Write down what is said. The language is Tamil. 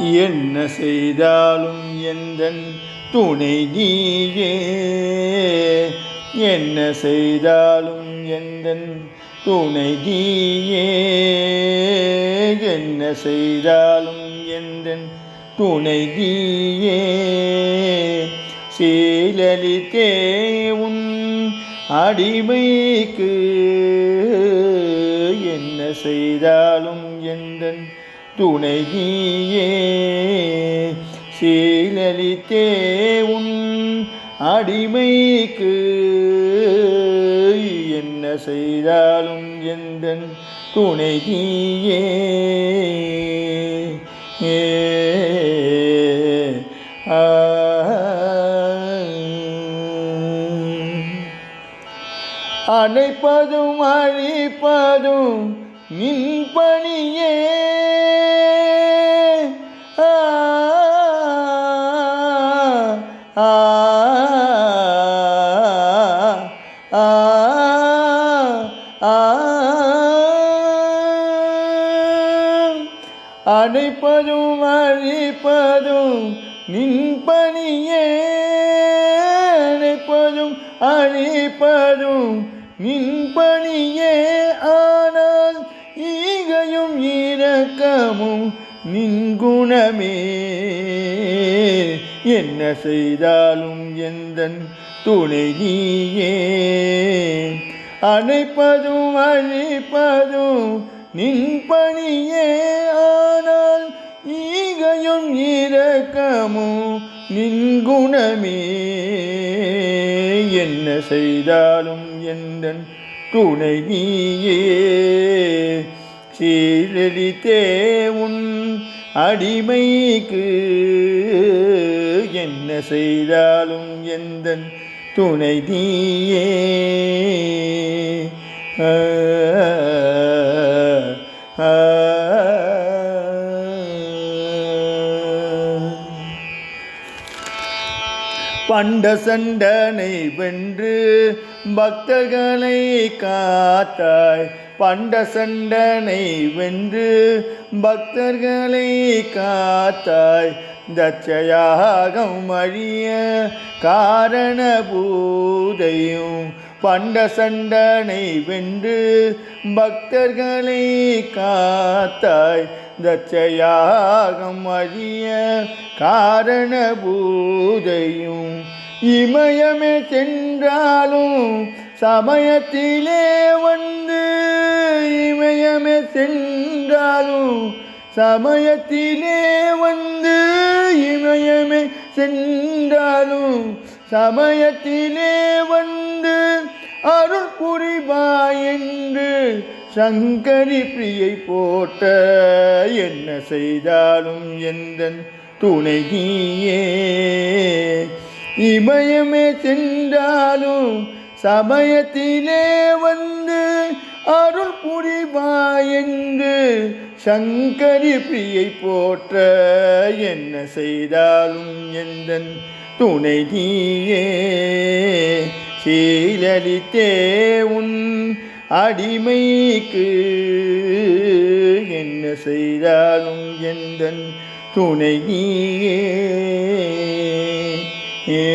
என்ன செய்தாலும் எந்தன் துணை நீயே? என்ன செய்தாலும் எந்தன் துணை நீயே? என்ன செய்தாலும் எந்தன் துணை நீயே? சீலலித்தே உன் அடிமைக்கு என்ன செய்தாலும் எந்தன் துணை சீலலித்தே உன் அடிமைக்கு என்ன செய்தாலும் எந்த துணை ஏ ஆ. அணைப்பதும் அழிப்பதும் நின் பணியே. ஆ, அழிப்பதும் நின் பணியே. அணைப்பதும் அழிப்பதும் நின் பணியே. ஆனால் இரக்கமும் நின்குணமே என்ன செய்தாலும் எந்த துணை நீயே. அணைப்பதும் அழிப்பதும் நின் பணியே. ஆனால் ஈகையும் இரக்கமும் நின் குணமே. என்ன செய்தாலும் எந்தன் துணை நீயே. சீரழித்தே உன் அடிமைக்கு என்ன செய்தாலும் எந்த துணை தீயே பண்ட சண்டனை வென்று பக்தர்களை காத்தாய் பண்ட சண்டனை வென்று பக்தர்களை காத்தாய். தச்சையாகம் அழிய காரண பூதையும் பண்ட சண்டனை வென்று பக்தர்களை காத்தாய். தச்சையாகம் அழிய காரண பூதையும் இமயமே சென்றாலும் சமயத்திலே வந்து இமயமே சென்றாலும் சமயத்திலே வந்து இமயமே சென்றாலும் சமயத்திலே வந்து அருள் புரிவாய் என்று சங்கரி பிரியை போட்ட என்ன செய்தாலும் எந்த துணை இமயமே சென்றாலும் சமயத்திலே வந்து அருள் புரிவாயென்று சங்கரி பிரியை போற்ற என்ன செய்தாலும் எந்தன் துணை நீயே சீலலித்தே உன் அடிமைக்கு என்ன செய்தாலும் எந்தன் துணை நீயே ஏ